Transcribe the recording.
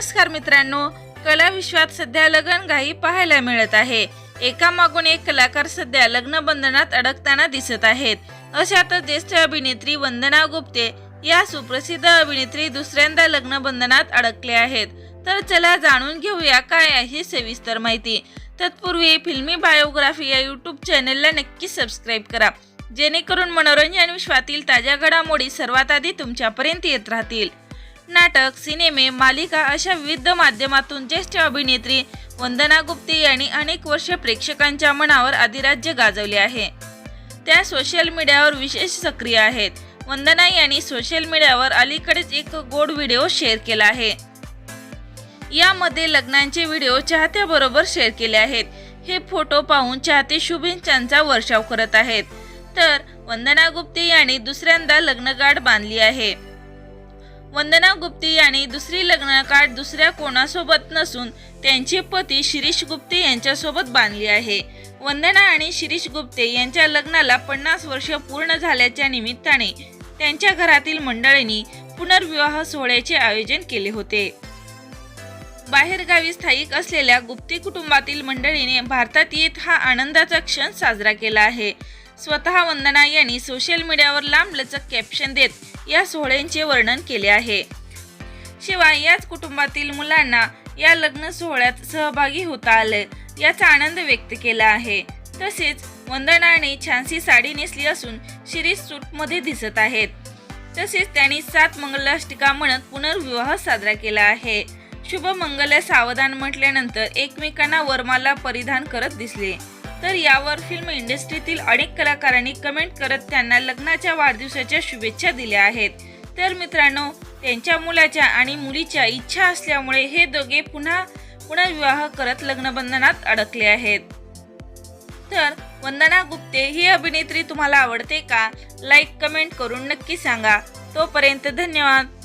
नमस्कार मित्रांनो कला विश्वात सध्या लगनघाई पाहायला मिळत आहे. एकामागून एक कलाकार सध्या लग्न बंधनात अडकताना दिसत आहेत. अशातच ज्येष्ठ अभिनेत्री वंदना गुप्ते या सुप्रसिद्ध अभिनेत्री दुसऱ्यांदा लग्न बंधनात अडकले आहेत. तर चला जाणून घेऊया काय आहे सविस्तर माहिती. तत्पूर्वी फिल्मी बायोग्राफी या यूट्यूब चॅनलला नक्की सबस्क्राईब करा. जेणेकरून मनोरंजन विश्वातील ताज्या घडामोडी सर्वात आधी तुमच्यापर्यंत येत राहतील. नाटक सिनेमे मालिका अशा विविध माध्यमातून ज्येष्ठ अभिनेत्री वंदना गुप्ते यांनी अनेक वर्षे प्रेक्षकांच्या मनावर अधिराज्य गाजवले आहे. त्या सोशल मीडियावर विशेष सक्रिय आहेत. वंदना यांनी सोशल मीडियावर अलीकडेच एक गोड व्हिडिओ शेअर केला आहे. यामध्ये लग्नांचे व्हिडिओ चाहत्याबरोबर शेअर केले आहेत. हे फोटो पाहून चाहते शुभेच्छांचा वर्षाव करत आहेत. तर वंदना गुप्ते यांनी दुसऱ्यांदा लग्नगाठ बांधली आहे. वंदना गुप्ते यांनी दुसरी लग्नकाठ दुसऱ्या कोणासोबत नसून त्यांचे पती शिरीष गुप्ते यांच्यासोबत बांधली आहे. वंदना आणि शिरीष गुप्ते यांच्या लग्नाला पन्नास वर्ष पूर्ण झाल्याच्या निमित्ताने त्यांच्या घरातील मंडळींनी पुनर्विवाह सोहळ्याचे आयोजन केले होते. बाहेरगावी स्थायिक असलेल्या गुप्ते कुटुंबातील मंडळीने भारतात येत हा आनंदाचा क्षण साजरा केला आहे. स्वतः वंदना यांनी सोशल मीडियावर लांबलचक कॅप्शन देत या सोहळ्यांचे वर्णन केले आहे. शिवाय याच कुटुंबातील मुलांना या लग्न सोहळ्यात सहभागी होता आले याचा आनंद व्यक्त केला आहे. तसेच वंदनाने छानशी साडी नेसली असून शिरीष सूटमध्ये दिसत आहेत. तसेच त्यांनी सात मंगलाष्टिका म्हणत पुनर्विवाह साजरा केला आहे. शुभ मंगल सावधान म्हटल्यानंतर एकमेकांना वरमाला परिधान करत दिसले. तर यावर फिल्म इंडस्ट्रीतील अनेक कलाकारांनी कमेंट करत त्यांना लग्नाच्या वाढदिवसाच्या शुभेच्छा दिल्या आहेत. तर मित्रांनो त्यांच्या मुलाच्या आणि मुलीच्या इच्छा असल्यामुळे हे दोघे पुन्हा पुन्हा विवाह करत लग्नबंधनात अडकले आहेत. तर वंदना गुप्ते ही अभिनेत्री तुम्हाला आवडते का? लाईक कमेंट करून नक्की सांगा. तोपर्यंत धन्यवाद.